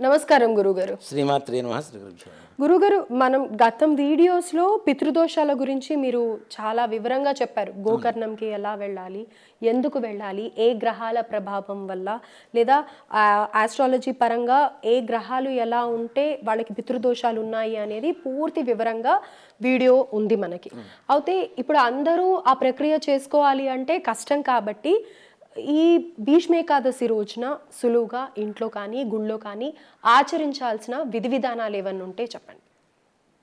నమస్కారం గురుగారు. శ్రీమాత్రే నమ. గురుగారు మనం గతం వీడియోస్లో పితృదోషాల గురించి మీరు చాలా వివరంగా చెప్పారు. గోకర్ణంకి ఎలా వెళ్ళాలి ఎందుకు వెళ్ళాలి ఏ గ్రహాల ప్రభావం వల్ల లేదా ఆస్ట్రాలజీ పరంగా ఏ గ్రహాలు ఎలా ఉంటే వాళ్ళకి పితృదోషాలు ఉన్నాయి అనేది పూర్తి వివరంగా వీడియో ఉంది మనకి. అయితే ఇప్పుడు అందరూ ఆ ప్రక్రియ చేసుకోవాలి అంటే కష్టం కాబట్టి ఈ భీష్మేకాదశి రోజున సులువుగా ఇంట్లో కానీ గుళ్ళో కానీ ఆచరించాల్సిన విధి విధానాలు ఏమన్నా ఉంటే చెప్పండి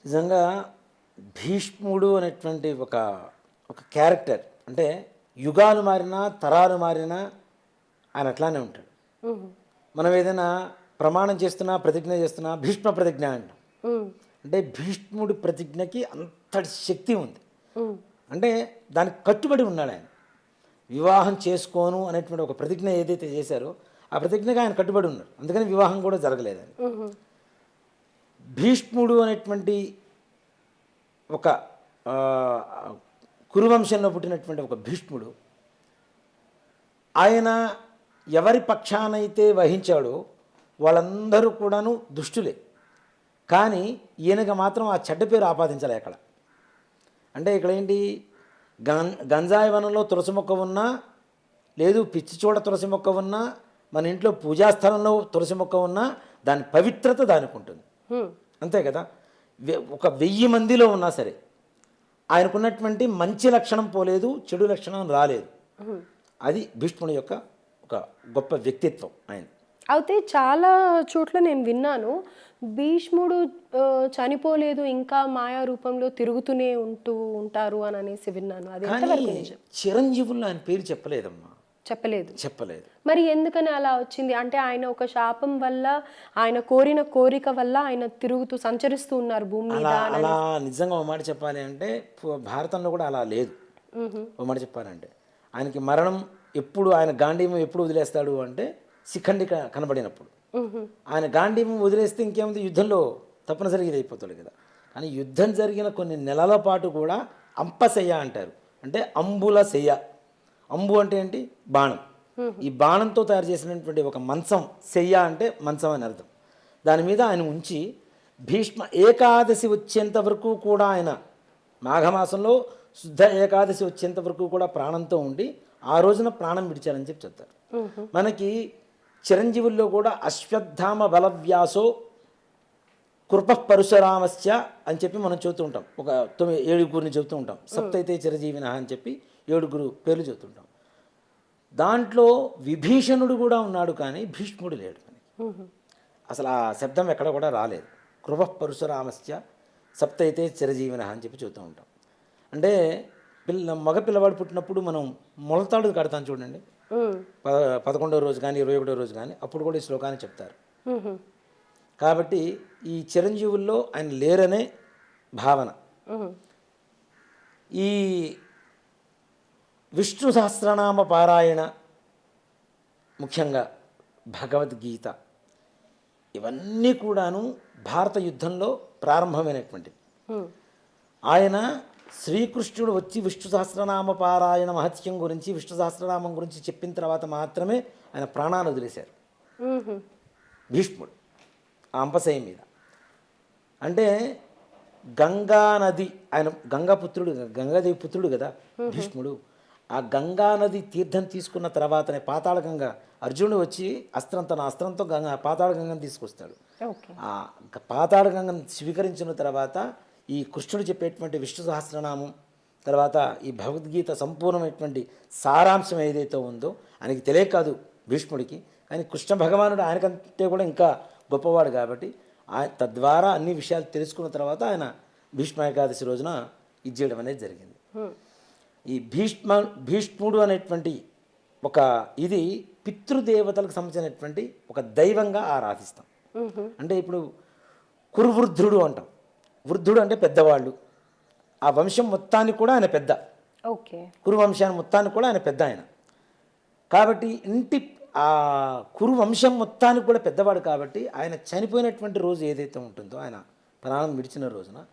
నిజంగా భీష్ముడు అనేటువంటి ఒక ఒక క్యారెక్టర్ అంటే యుగాలు మారినా తరాలు మారినా ఆయన అట్లానే ఉంటాడు. మనం ఏదైనా ప్రమాణం చేస్తున్నా ప్రతిజ్ఞ చేస్తున్నా భీష్మ ప్రతిజ్ఞ అంటాం. అంటే భీష్ముడి ప్రతిజ్ఞకి అంతటి శక్తి ఉంది. అంటే దానికి కట్టుబడి ఉన్నాడు ఆయన వివాహం చేసుకోను అనేటువంటి ఒక ప్రతిజ్ఞ ఏదైతే చేశారో ఆ ప్రతిజ్ఞగా ఆయన కట్టుబడి ఉన్నారు అందుకని వివాహం కూడా జరగలేదు ఆయన మ్మ్. భీష్ముడు అనేటువంటి ఒక కురువంశంలో పుట్టినటువంటి ఒక భీష్ముడు ఆయన ఎవరి పక్షానైతే వహించాడో వాళ్ళందరూ కూడాను దుష్టులే. కానీ ఈయనకి మాత్రం ఆ చెడ్డ పేరు ఆపాదించాలి అక్కడ అంటే ఇక్కడ ఏంటి? గం గంజాయి వనంలో తులసి మొక్క ఉన్నా లేదు పిచ్చి చోట తులసి మొక్క ఉన్నా మన ఇంట్లో పూజాస్థలంలో తులసి మొక్క ఉన్నా దాని పవిత్రత దానికి ఉంటుంది. అంతే కదా? ఒక వెయ్యి మందిలో ఉన్నా సరే ఆయనకున్నటువంటి మంచి లక్షణం పోలేదు చెడు లక్షణం రాలేదు. అది భీష్ముడి యొక్క ఒక గొప్ప వ్యక్తిత్వం ఆయన. అయితే చాలా చోట్ల నేను విన్నాను. భీష్ముడు చనిపోలేదు ఇంకా మాయా రూపంలో తిరుగుతూనే ఉంటూ ఉంటారు అని అనేసి విన్నాను. అది చిరంజీవుల్లో ఆయన పేరు చెప్పలేదమ్మా. చెప్పలేదు. చెప్పలేదు. మరి ఎందుకని అలా వచ్చింది? అంటే ఆయన ఒక శాపం వల్ల ఆయన కోరిన కోరిక వల్ల ఆయన తిరుగుతూ సంచరిస్తూ ఉన్నారు భూమి అలా నిజంగా ఒక మాట చెప్పాలి అంటే భారతంలో కూడా అలా లేదు. ఒక మాట చెప్పాలంటే. ఆయనకి మరణం ఎప్పుడు ఆయన గాంధీవం ఎప్పుడు వదిలేస్తాడు అంటే శిఖండి క- కనబడినప్పుడు. ఆయన గాంధీవం వదిలేస్తే ఇంకేముంది? యుద్ధంలో తప్పనిసరిగా ఇది అయిపోతాడు కదా. కానీ యుద్ధం జరిగిన కొన్ని నెలల పాటు కూడా అంపశయ్య అంటారు. అంటే అంబుల శయ్య. అంబు అంటే ఏంటి? బాణం. ఈ బాణంతో తయారు చేసినటువంటి ఒక మంచం శయ్య అంటే మంచం అని అర్థం. దాని మీద ఆయన ఉంచి భీష్మ ఏకాదశి వచ్చేంత వరకు కూడా ఆయన మాఘమాసంలో శుద్ధ ఏకాదశి వచ్చేంత వరకు కూడా ప్రాణంతో ఉండి ఆ రోజున ప్రాణం విడిచారని చెప్పి చెప్తారు. మనకి చిరంజీవుల్లో కూడా అశ్వత్థామ బలవ్యాసో కృప పరశురామస్య అని చెప్పి మనం చెబుతూ ఉంటాం. ఒక తొమ్మిది ఏడుగురిని చెబుతూ ఉంటాం. సప్తైతే చిరజీవిన అని చెప్పి ఏడుగురు పేర్లు చెబుతుంటాం దాంట్లో విభీషణుడు కూడా ఉన్నాడు కానీ భీష్ముడు లేడు అసలు ఆ శబ్దం ఎక్కడ కూడా రాలేదు. కృప పరశురామస్య సప్తైతే చిరజీవిన అని చెప్పి చెబుతూ ఉంటాం. అంటే పిల్ల మగ పిల్లవాడు పుట్టినప్పుడు మనం మొలతాడు కడతాం చూడండి. మ్మ్. పద పదకొండవ రోజు కానీ ఇరవై ఒకటో రోజు కానీ అప్పుడు కూడా ఈ శ్లోకాన్ని చెప్తారు. కాబట్టి ఈ చిరంజీవుల్లో ఆయన లేరనే భావన. ఈ విష్ణు సహస్రనామ పారాయణ ముఖ్యంగా భగవద్గీత ఇవన్నీ కూడాను భారత యుద్ధంలో ప్రారంభమైనటువంటివి. ఆయన శ్రీకృష్ణుడు వచ్చి విష్ణు సహస్రనామ పారాయణ మహత్యం గురించి విష్ణు సహస్రనామం గురించి చెప్పిన తర్వాత మాత్రమే ఆయన ప్రాణాలు వదిలేశారు. భీష్ముడు ఆ అంపశయ మీద. అంటే గంగా నది ఆయన గంగా పుత్రుడు గంగాదేవి పుత్రుడు కదా భీష్ముడు. ఆ గంగా నది తీర్థం తీసుకున్న తర్వాతనే పాతాళ గంగ అర్జునుడు వచ్చి అస్త్రం తన అస్త్రంతో గంగ పాతాళ గంగను తీసుకొస్తాడు ఆ పాతాళ గంగను స్వీకరించిన తర్వాత ఈ కృష్ణుడు చెప్పేటువంటి విష్ణు సహస్రనామం తర్వాత ఈ భగవద్గీత సంపూర్ణమైనటువంటి సారాంశం ఏదైతే ఉందో ఆయనకి తెలియకాదు భీష్ముడికి కానీ కృష్ణ భగవానుడు ఆయనకంటే కూడా ఇంకా గొప్పవాడు కాబట్టి ఆయన తద్వారా అన్ని విషయాలు తెలుసుకున్న తర్వాత ఆయన భీష్మ ఏకాదశి రోజున ఇది చేయడం అనేది జరిగింది. ఈ భీష్మ భీష్ముడు అనేటువంటి ఒక ఇది పితృదేవతలకు సంబంధించినటువంటి ఒక దైవంగా ఆరాధిస్తాం. అంటే ఇప్పుడు కురువృద్ధుడు అంటాం వృద్ధుడు అంటే పెద్దవాళ్ళు. ఆ వంశం మొత్తానికి కూడా ఆయన పెద్ద. ఓకే. కురు వంశాన్ని మొత్తానికి కూడా ఆయన పెద్ద ఆయన. కాబట్టి ఇంటి ఆ కురు వంశం మొత్తానికి కూడా పెద్దవాడు కాబట్టి ఆయన చనిపోయినటువంటి రోజు ఏదైతే ఉంటుందో ఆయన ప్రాణం విడిచిన రోజున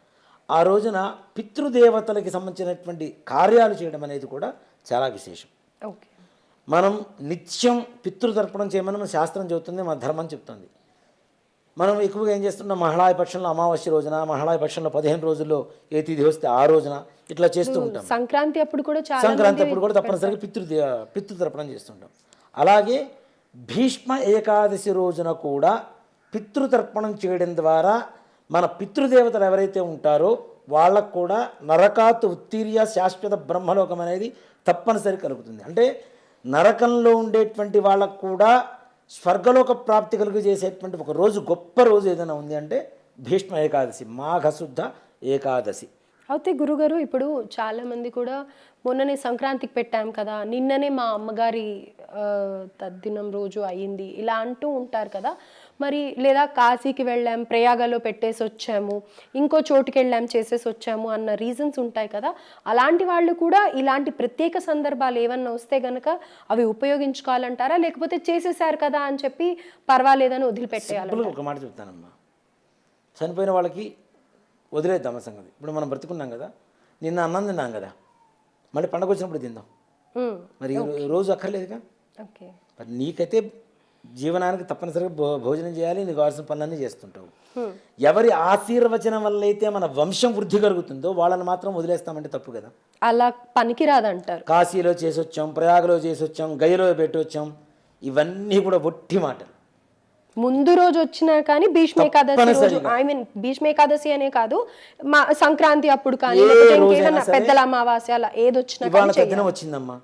ఆ రోజున పితృదేవతలకి సంబంధించినటువంటి కార్యాలు చేయడం అనేది కూడా చాలా విశేషం. ఓకే. మనం నిత్యం పితృతర్పణం చేయమని మన శాస్త్రం చెబుతుంది మన ధర్మం చెప్తుంది. మనం ఎక్కువగా ఏం చేస్తున్నాం మహిళాయ పక్షంలో అమావాస్య రోజున మహిళాయ పక్షంలో పదిహేను రోజుల్లో ఏ తిథి వస్తే ఆ రోజున ఇట్లా చేస్తూ ఉంటాం. సంక్రాంతి అప్పుడు కూడా సంక్రాంతి అప్పుడు కూడా తప్పనిసరిగా పితృ పితృతర్పణం చేస్తుంటాం అలాగే భీష్మ ఏకాదశి రోజున కూడా పితృతర్పణం చేయడం ద్వారా మన పితృదేవతలు ఎవరైతే ఉంటారో వాళ్ళకు కూడా నరకాత్ ఉత్తీర్య శాశ్వత బ్రహ్మలోకం అనేది తప్పనిసరి కలుగుతుంది. అంటే నరకంలో ఉండేటువంటి వాళ్ళకు కూడా స్వర్గలోక ప్రాప్తి కలుగు చేసేటువంటి ఒక రోజు గొప్ప రోజు ఏదైనా ఉంది అంటే భీష్మ ఏకాదశి మాఘశుద్ధ ఏకాదశి. అయితే గురుగారు ఇప్పుడు చాలామంది కూడా మొన్ననే సంక్రాంతికి పెట్టాం కదా నిన్ననే మా అమ్మగారి తద్దినం రోజు అయ్యింది ఇలా అంటూ ఉంటారు కదా. మరి లేదా కాశీకి వెళ్ళాం ప్రయాగలో పెట్టేసి వచ్చాము ఇంకో చోటుకి వెళ్ళాం చేసేసి వచ్చాము అన్న రీజన్స్ ఉంటాయి కదా. అలాంటి వాళ్ళు కూడా ఇలాంటి ప్రత్యేక సందర్భాలు ఏమన్నా వస్తే గనక అవి ఉపయోగించుకోవాలంటారా? లేకపోతే చేసేసారు కదా అని చెప్పి పర్వాలేదని వదిలిపెట్టేయాలి ఒక మాట చెప్తానమ్మా. చనిపోయిన వాళ్ళకి వదిలేద్దాం సంగతి. ఇప్పుడు మనం బ్రతుకున్నాం కదా. నిన్న అన్నం తిన్నాం కదా. మళ్ళీ పండగ వచ్చినప్పుడు తిందాం. మరి రోజు అక్కర్లేదుగా? ఓకే. మరి నీకైతే జీవనానికి తప్పనిసరిగా భో భోజనం చేయాలి నీకు కావాల్సిన పనులన్నీ చేస్తుంటావు. ఎవరి ఆశీర్వచనం వల్ల అయితే మన వంశం వృద్ధి కలుగుతుందో వాళ్ళని మాత్రం వదిలేస్తామంటే తప్పు కదా. అలా పనికిరాదంటారు కాశీలో చేసి వచ్చాం ప్రయాగలో చేసి వచ్చాం గయలో పెట్టి వచ్చాం ఇవన్నీ కూడా ఒట్టి మాటలు. ముందు రోజు వచ్చినా కానీ భీష్మ ఏకాదశి రోజు ఐ మీన్ భీష్మ ఏకాదశి అనే కాదు మా సంక్రాంతి అప్పుడు కానీ పెద్దల అమావాస్య అలా ఏది వచ్చినా వచ్చిందమ్మా.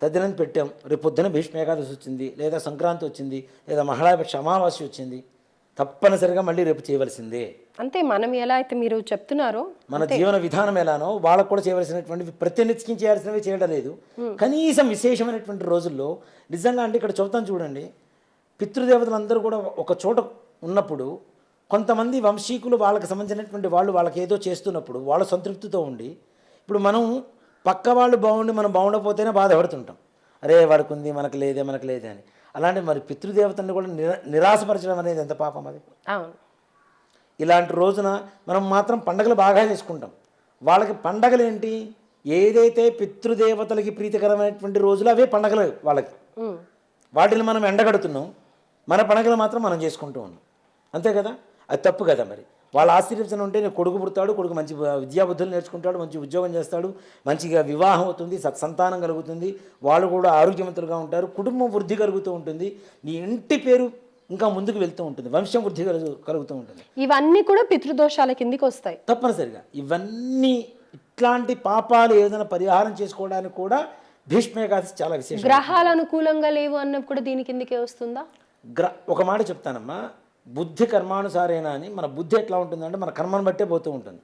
తద్దినం పెట్టాం. రేపు పొద్దున భీష్మ ఏకాదశి వచ్చింది లేదా సంక్రాంతి వచ్చింది లేదా మహిళాపక్ష అమావాస్య వచ్చింది తప్పనిసరిగా మళ్ళీ రేపు చేయవలసిందే. అంతే మనం ఎలా అయితే మీరు చెప్తున్నారో మన జీవన విధానం ఎలానో వాళ్ళకు కూడా చేయవలసినటువంటి ప్రతినిత్యం చేయాల్సినవి చేయడం లేదు కనీసం విశేషమైనటువంటి రోజుల్లో నిజంగా అంటే ఇక్కడ చెబుతాను చూడండి పితృదేవతలందరూ కూడా ఒక చోట ఉన్నప్పుడు కొంతమంది వంశీకులు వాళ్ళకి సంబంధించినటువంటి వాళ్ళు వాళ్ళకి ఏదో చేస్తున్నప్పుడు వాళ్ళ సంతృప్తితో ఉండి ఇప్పుడు మనం పక్క వాళ్ళు బాగుండి మనం బాగుండకపోతేనే బాధపడుతుంటాం అరే వాడికి ఉంది మనకు లేదే మనకు లేదే అని. అలాంటి మరి పితృదేవతల్ని కూడా నిరా నిరాశపరచడం అనేది ఎంత పాపం అది. అవును. ఇలాంటి రోజున మనం మాత్రం పండగలు బాగా చేసుకుంటాం. వాళ్ళకి పండగలు ఏంటి ఏదైతే పితృదేవతలకి ప్రీతికరమైనటువంటి రోజులు అవే పండగలు వాళ్ళకి. వాటిని మనం ఎండగడుతున్నాం. మన పండగలు మాత్రం మనం చేసుకుంటూ ఉన్నాం. అంతే కదా? అది తప్పు కదా మరి. వాళ్ళ ఆశీర్వచనం ఉంటే నీ కొడుకు పుడతాడు కొడుకు మంచి విద్యాబుద్ధులు నేర్చుకుంటాడు మంచి ఉద్యోగం చేస్తాడు మంచిగా వివాహం అవుతుంది సత్సంతానం కలుగుతుంది వాళ్ళు కూడా ఆరోగ్యవంతులుగా ఉంటారు కుటుంబం వృద్ధి కలుగుతూ ఉంటుంది నీ ఇంటి పేరు ఇంకా ముందుకు వెళ్తూ ఉంటుంది వంశం వృద్ధి కలుగు కలుగుతూ ఉంటుంది. ఇవన్నీ కూడా పితృదోషాల కిందికి వస్తాయి. తప్పనిసరిగా. ఇవన్నీ ఇట్లాంటి పాపాలు ఏదైనా పరిహారం చేసుకోవడానికి కూడా భీష్మ ఏకాదశి చాలా విశేషం. గ్రహాలు అనుకూలంగా లేవు అన్నప్పుడు కూడా దీని కిందికే వస్తుందా? గ్ర ఒక మాట చెప్తానమ్మా. బుద్ధి కర్మానుసారేనా అని మన బుద్ధి ఎట్లా ఉంటుందంటే మన కర్మను బట్టే పోతూ ఉంటుంది.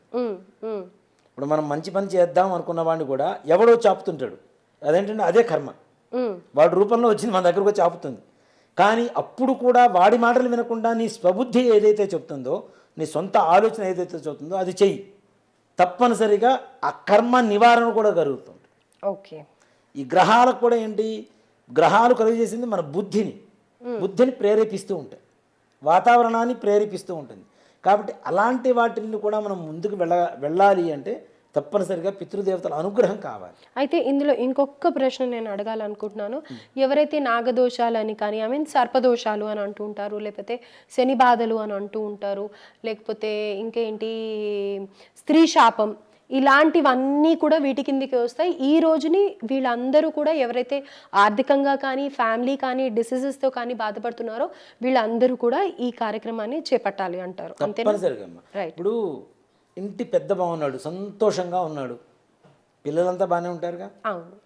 ఇప్పుడు మనం మంచి పని చేద్దాం అనుకున్న వాడిని కూడా ఎవడో చాపుతుంటాడు. అదేంటంటే అదే కర్మ. వాడి రూపంలో వచ్చింది మన దగ్గరకు వచ్చి ఆపుతుంది. కానీ అప్పుడు కూడా వాడి మాటలు వినకుండా నీ స్వబుద్ధి ఏదైతే చెప్తుందో నీ సొంత ఆలోచన ఏదైతే చెప్తుందో అది చెయ్యి. తప్పనిసరిగా ఆ కర్మ నివారణ కూడా కలుగుతుంది. ఓకే. ఈ గ్రహాలకు కూడా ఏంటి? గ్రహాలు కలుగజేసింది మన బుద్ధిని. బుద్ధిని ప్రేరేపిస్తూ ఉంటాయి. వాతావరణాన్ని ప్రేరేపిస్తూ ఉంటుంది. కాబట్టి అలాంటి వాటిని కూడా మనం ముందుకు వెళ్ళ వెళ్ళాలి అంటే తప్పనిసరిగా పితృదేవతల అనుగ్రహం కావాలి. అయితే ఇందులో ఇంకొక ప్రశ్న నేను అడగాలనుకుంటున్నాను. ఎవరైతే నాగదోషాలని కానీ ఐ మీన్ సర్పదోషాలు అని అంటూ ఉంటారు లేకపోతే శని బాధలు అని అంటూ ఉంటారు లేకపోతే ఇంకేంటి స్త్రీ శాపం ఇలాంటివన్నీ కూడా వీటి కిందికి వస్తాయి. ఈ రోజుని వీళ్ళందరూ కూడా ఎవరైతే ఆర్థికంగా కానీ ఫ్యామిలీ కానీ డిసీజెస్తో కానీ బాధపడుతున్నారో వీళ్ళందరూ కూడా ఈ కార్యక్రమాన్ని చేపట్టాలి అంటారు. ఇప్పుడు ఇంటి పెద్ద బాగున్నాడు సంతోషంగా ఉన్నాడు. పిల్లలంతా బాగానే ఉంటారుగా?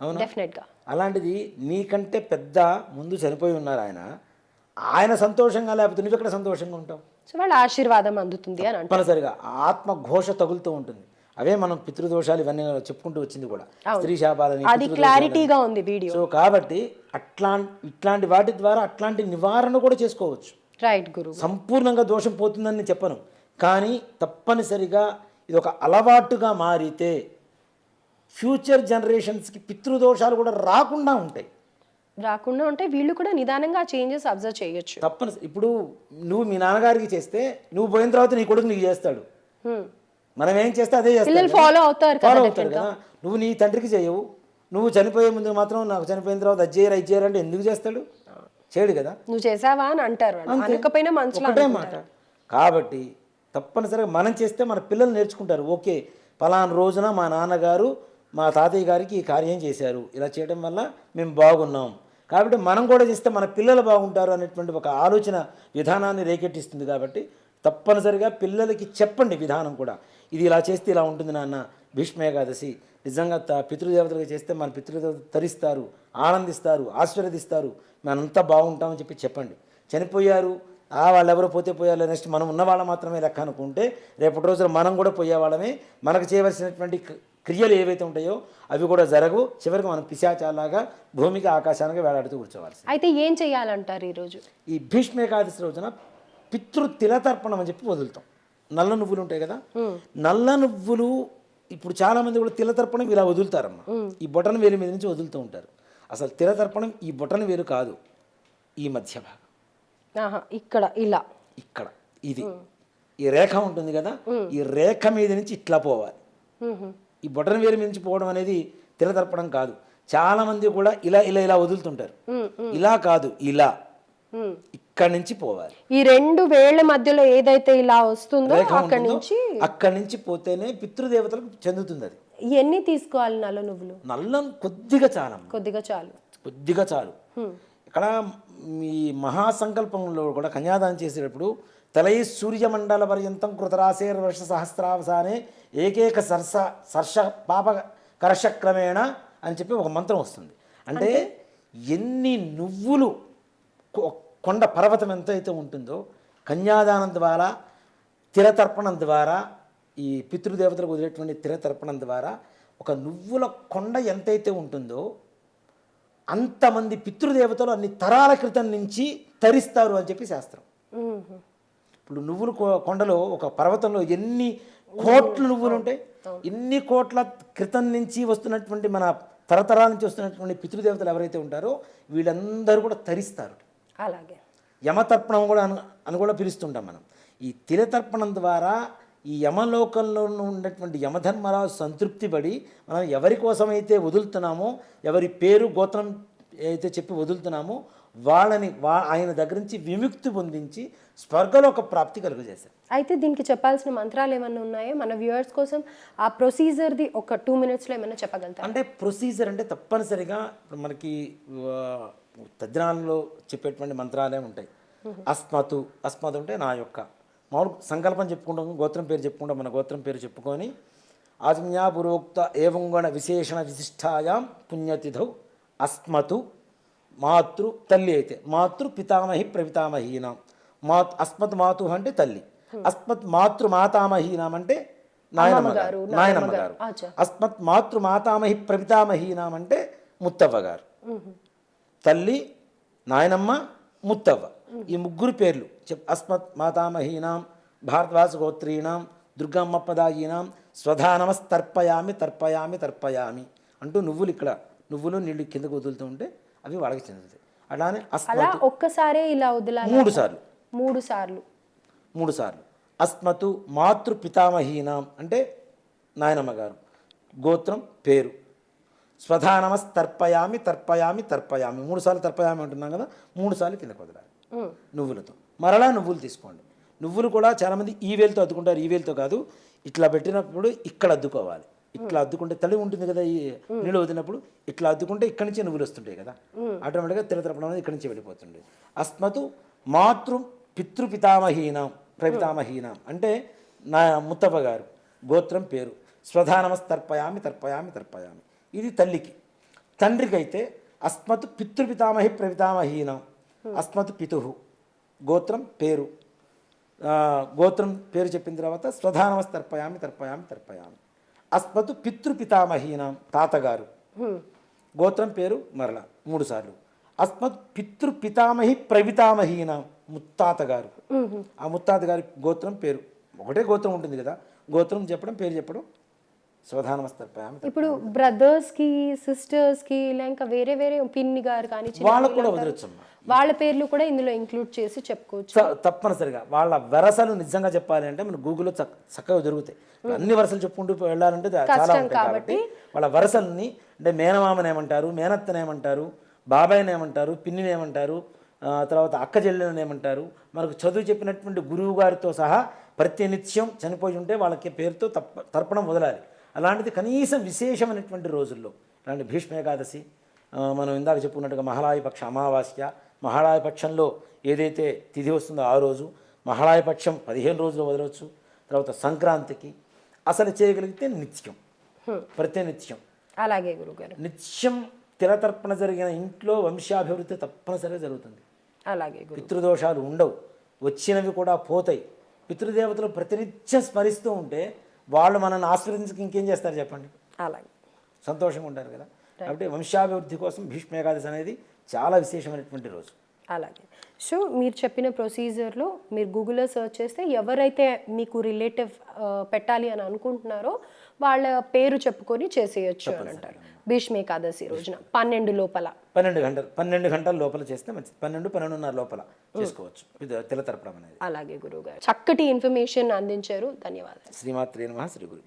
అవును డెఫినెట్గా అలాంటిది నీకంటే పెద్ద ముందు చనిపోయి ఉన్నారు ఆయన. ఆయన సంతోషంగా లేకపోతే నువ్వు ఎక్కడ సంతోషంగా ఉంటావు? సో వాళ్ళ ఆశీర్వాదం అందుతుంది అని అంటారు. తప్పనిసరిగా ఆత్మ ఘోష తగులుతూ ఉంటుంది. అవే మనం పితృదోషాలు ఇవన్నీ చెప్పుకుంటూ వచ్చింది కూడా. స్త్రీ శాపాలని అది క్లారిటీగా ఉంది వీడియో. సో కాబట్టి అట్లా ఇట్లాంటి వాటి ద్వారా అట్లాంటి నివారణ కూడా చేసుకోవచ్చు. రైట్ గురు సంపూర్ణంగా దోషం పోతుందని చెప్పను. కానీ తప్పనిసరిగా ఇది ఒక అలవాటుగా మారితే ఫ్యూచర్ జనరేషన్స్కి పితృదోషాలు కూడా రాకుండా ఉంటాయి. రాకుండా ఉంటే వీళ్ళు కూడా నిదానంగా చేంజెస్ అబ్జర్వ్ చేయొచ్చు. తప్పనిసరి ఇప్పుడు నువ్వు మీ నాన్నగారికి చేస్తే నువ్వు పోయిన తర్వాత నీ కొడుకు నీకు చేస్తాడు. మనం ఏం చేస్తే అదే పిల్లలు ఫాలో అవుతారు ఫాలో అవుతారు కదా. నువ్వు నీ తండ్రికి చేయవు. నువ్వు చనిపోయే ముందు మాత్రం నాకు చనిపోయిన తర్వాత అది చేయరు అది చేయరు అంటే ఎందుకు చేస్తాడు? చేయడు కదా. నువ్వు చేసావా అని అంటారు. అనకపోయినా మనసులో మాట. కాబట్టి తప్పనిసరిగా మనం చేస్తే మన పిల్లలు నేర్చుకుంటారు. ఓకే పలానా రోజున మా నాన్నగారు మా తాతయ్య గారికి ఈ కార్యం చేశారు. ఇలా చేయడం వల్ల మేము బాగున్నాం. కాబట్టి మనం కూడా చేస్తే మన పిల్లలు బాగుంటారు అనేటువంటి ఒక ఆలోచన విధానాన్ని రేకెట్టిస్తుంది కాబట్టి తప్పనిసరిగా పిల్లలకి చెప్పండి విధానం కూడా. ఇది ఇలా చేస్తే ఇలా ఉంటుంది నాన్న. భీష్మ ఏకాదశి. నిజంగా త- పితృదేవతలుగా చేస్తే మన పితృదేవత తరిస్తారు ఆనందిస్తారు ఆశీర్వదిస్తారు. మనంతా బాగుంటామని చెప్పి చెప్పండి. చనిపోయారు. ఆ వాళ్ళు ఎవరో పోతే పోయారు నెక్స్ట్ మనం ఉన్న వాళ్ళ మాత్రమే లెక్క అనుకుంటే రేపటి రోజున మనం కూడా పోయేవాళ్ళమే మనకు చేయవలసినటువంటి క్రి- క్రియలు ఏవైతే ఉంటాయో అవి కూడా జరగవు. చివరికి మనం పిశాచాలాగా భూమికి ఆకాశానికి వేలాడుతూ కూర్చోవాల్సి అయితే ఏం చేయాలంటారు ఈరోజు? ఈ భీష్మ ఏకాదశి రోజున పితృ తిలతర్పణం అని చెప్పి వదులుతాం. నల్ల నువ్వులు ఉంటాయి కదా? నల్ల నువ్వులు ఇప్పుడు చాలా మంది కూడా తిలతర్పణం ఇలా వదులుతారమ్మా. ఈ బొటన వేలు మీద నుంచి వదులుతూ ఉంటారు. అసలు తిలతర్పణం ఈ బొటన వేలు కాదు ఈ మధ్య భాగం. ఇక్కడ ఇలా. ఇక్కడ ఇది. ఈ రేఖ ఉంటుంది కదా? ఈ రేఖ మీద నుంచి ఇట్లా పోవాలి. ఈ బొటన వేలు మీద నుంచి పోవడం అనేది తిలతర్పణం కాదు. చాలా మంది కూడా ఇలా ఇలా ఇలా వదులుతుంటారు. ఇలా కాదు ఇలా. ఇక్కడి నుంచి పోవాలి. ఈ రెండు వేళ్ళ మధ్యలో ఏదైతే ఇలా వస్తుందో అక్కడి నుంచి అక్కడి నుంచి పోతేనే పితృదేవతలకు చెందుతుంది అది. ఎన్ని తీసుకోవాలి నల్ల నువ్వులు. నల్లం కొద్దిగా చాలమ్మ కొద్దిగా చాలు. కొద్దిగా చాలు. ఇక్కడ మీ మహాసంకల్పంలో కూడా కన్యాదానం చేసేటప్పుడు తలై సూర్యమండల పర్యంతం కృతరాశేర్ వర్ష సహస్రావసానే ఏకేక సర్స సర్ష పాప కర్షక్రమేణ అని చెప్పి ఒక మంత్రం వస్తుంది. అంటే ఎన్ని నువ్వులు కొండ పర్వతం ఎంత అయితే ఉంటుందో కన్యాదానం ద్వారా తిరతర్పణం ద్వారా ఈ పితృదేవతలకు వదిలేటువంటి తిరతర్పణం ద్వారా ఒక నువ్వుల కొండ ఎంతైతే ఉంటుందో అంతమంది పితృదేవతలు అన్ని తరాల క్రితం నుంచి తరిస్తారు అని చెప్పి శాస్త్రం. ఇప్పుడు నువ్వులు కొండలో ఒక పర్వతంలో ఎన్ని కోట్ల నువ్వులు ఉంటాయి? ఎన్ని కోట్ల క్రితం నుంచి వస్తున్నటువంటి మన తరతరాల నుంచి వస్తున్నటువంటి పితృదేవతలు ఎవరైతే ఉంటారో వీళ్ళందరూ కూడా తరిస్తారు. అలాగే. యమతర్పణం కూడా అను అని కూడా పిలుస్తుంటాం మనం. ఈ తిలతర్పణం ద్వారా ఈ యమలోకంలో ఉన్నటువంటి యమధర్మరాజు సంతృప్తి పడి మనం ఎవరి కోసమైతే వదులుతున్నామో ఎవరి పేరు గోత్రం అయితే చెప్పి వదులుతున్నామో వాళ్ళని వా ఆయన దగ్గర నుంచి విముక్తి పొందించి స్వర్గలోక ప్రాప్తి కలుగజేశారు. అయితే దీనికి చెప్పాల్సిన మంత్రాలు ఏమైనా ఉన్నాయో? మన వ్యూవర్స్ కోసం ఆ ప్రొసీజర్ది ఒక టూ మినిట్స్లో ఏమైనా చెప్పగలుగుతారా? అంటే ప్రొసీజర్ అంటే తప్పనిసరిగా ఇప్పుడు మనకి తద్దినాల్లో చెప్పేటువంటి మంత్రాలే ఉంటాయి. అస్మతు అస్మతు అంటే నా యొక్క మామూలు సంకల్పం చెప్పుకుంటాం గోత్రం పేరు చెప్పుకుంటాం మన గోత్రం పేరు చెప్పుకొని ఆజ్ఞా పురోక్త ఏవం గణ విశేషణ విశిష్టాయాం పుణ్యతిథౌ అస్మతు మాతృ తల్లి అయితే మాతృ పితామహి ప్రపితామహీనాం మా అస్మత్ మాతు అంటే తల్లి అస్మత్ మాతృ మాతామహీనాం అంటే నాయనమ్మ గారు నాయనమ్మ గారు. అస్మత్ మాతృ మాతామహి ప్రపితామహీనాం అంటే ముత్తవ్వ గారు. తల్లి నాయనమ్మ ముత్తవ్వ. ఈ ముగ్గురు పేర్లు. చెప్ అస్మత్ మాతామహీనాం భారద్వాస గోత్రీణాం దుర్గమ్మ పదాయీనాం స్వధానమస్ తర్పయామి తర్పయామి తర్పయామి అంటూ నువ్వులు ఇక్కడ నువ్వులు నీళ్ళు కిందకు వదులుతూ ఉంటే అవి వాళ్ళకి చెందుతాయి. అలానే అలా ఒక్కసారే ఇలా వదిలాలి మూడు సార్లు. మూడు సార్లు. మూడు సార్లు. అస్మతు మాతృ పితామహీనాం అంటే నాయనమ్మ గారు. గోత్రం పేరు. స్వధానమస్ తర్పయామి తర్పయామి. తర్పయామి మూడు సార్లు తర్పయామి అంటున్నాం కదా మూడు సార్లు కిందకు వదలాలి. నువ్వులతో. మరలా నువ్వులు తీసుకోండి. నువ్వులు కూడా చాలామంది ఈ వేలుతో అద్దుకుంటారు ఈ వేలుతో కాదు. ఇట్లా పెట్టినప్పుడు ఇక్కడ అద్దుకోవాలి. ఇట్లా అద్దుకుంటే తడి ఉంటుంది కదా ఈ నీళ్ళు వదిలినప్పుడు ఇట్లా అద్దుకుంటే ఇక్కడి నుంచే నువ్వులు వస్తుంటాయి కదా. ఆటోమేటిక్గా తిరతరపడం అనేది ఇక్కడి నుంచి వెళ్ళిపోతుంది అస్మతు మాతృ పితృపితామహీనం ప్రపితామహీనం. అంటే నా ముత్తప్ప గారు గోత్రం పేరు. స్వధానమస్ తర్పయామి తర్పయామి తర్పయామి. ఇది తల్లికి. తండ్రికి అయితే అస్మత్ పితృపితామహి ప్రపితామహీనం అస్మత్ పితు గోత్రం పేరు. గోత్రం పేరు చెప్పిన తర్వాత స్వధానమస్ తర్పయామి తర్పయామి తర్పయామి. అస్మత్ పితృపితామహీనం తాతగారు. గోత్రం పేరు మరల మూడు సార్లు. అస్మత్ పితృపితామహి ప్రవితామహీనం ముత్తాత గారు ఆ ముత్తాత గారి గోత్రం పేరు. ఒకటే గోత్రం ఉంటుంది కదా. గోత్రం చెప్పడం పేరు చెప్పడం స్వధానమస్తర్పయామి ఇప్పుడు బ్రదర్స్కి సిస్టర్స్కి ఇలా ఇంకా వేరే వేరే పిన్ని గారు కానీ వాళ్ళకు కూడా. వదిలేచ్చమ్మా. వాళ్ళ పేర్లు కూడా ఇందులో ఇంక్లూడ్ చేసి చెప్పుకోవచ్చు. తప్పనిసరిగా. వాళ్ళ వరసలు నిజంగా చెప్పాలి అంటే మన గూగుల్లో చక్- చక్కగా దొరుకుతాయి. అన్ని వరసలు చెప్పుకుంటూ వెళ్ళాలంటే చాలా ఉంటాయి కాబట్టి వాళ్ళ వరసల్ని అంటే మేనమామని ఏమంటారు మేనత్తని ఏమంటారు బాబాయ్ని ఏమంటారు పిన్నిని ఏమంటారు ఆ, తర్వాత అక్క చెల్లెలను ఏమంటారు మనకు చదువు చెప్పినటువంటి గురువు గారితో సహా ప్రతినిత్యం చనిపోయి ఉంటే వాళ్ళకి పేరుతో తప్ప తర్పణం వదలాలి. అలాంటిది కనీసం విశేషమైనటువంటి రోజుల్లో. ఇలాంటి భీష్మ ఏకాదశి మనం ఇందాక చెప్పుకున్నట్టుగా మహాళాయ పక్ష అమావాస్య మహాళాయ పక్షంలో ఏదైతే తిథి వస్తుందో ఆ రోజు మహాళాయ పక్షం పదిహేను రోజులు వదలవచ్చు తర్వాత సంక్రాంతికి అసలు చేయగలిగితే నిత్యం. ప్రతినిత్యం అలాగే గురుగారు. నిత్యం తిలతర్పణ జరిగిన ఇంట్లో వంశాభివృద్ధి తప్పనిసరిగా జరుగుతుంది. అలాగే పితృదోషాలు ఉండవు. వచ్చినవి కూడా పోతాయి. పితృదేవతలు ప్రతినిత్యం స్మరిస్తూ ఉంటే వాళ్ళు మనల్ని ఆశీర్వదించక ఇంకేం చేస్తారు చెప్పండి? అలాగే. సంతోషంగా ఉంటారు కదా. కాబట్టి వంశాభివృద్ధి కోసం భీష్మ ఏకాదశి అనేది చాలా విశేషమైనటువంటి రోజు. అలాగే. సో మీరు చెప్పిన ప్రొసీజర్లో మీరు గూగుల్లో సెర్చ్ చేస్తే ఎవరైతే మీకు రిలేటివ్ పెట్టాలి అని అనుకుంటున్నారో వాళ్ళ పేరు చెప్పుకొని చేసేయచ్చు అని అంటారు. భీష్మ ఏకాదశి రోజున పన్నెండు లోపల. పన్నెండు గంటలు పన్నెండు గంటల లోపల చేస్తే మంచిది. పన్నెండు పన్నెండున్నర లోపల చేసుకోవచ్చు. ఇది తిలతర్పణం అనేది. అలాగే గురువుగారు. చక్కటి ఇన్ఫర్మేషన్ అందించారు. ధన్యవాదాలు. శ్రీమాత్రే నమ. శ్రీ గురు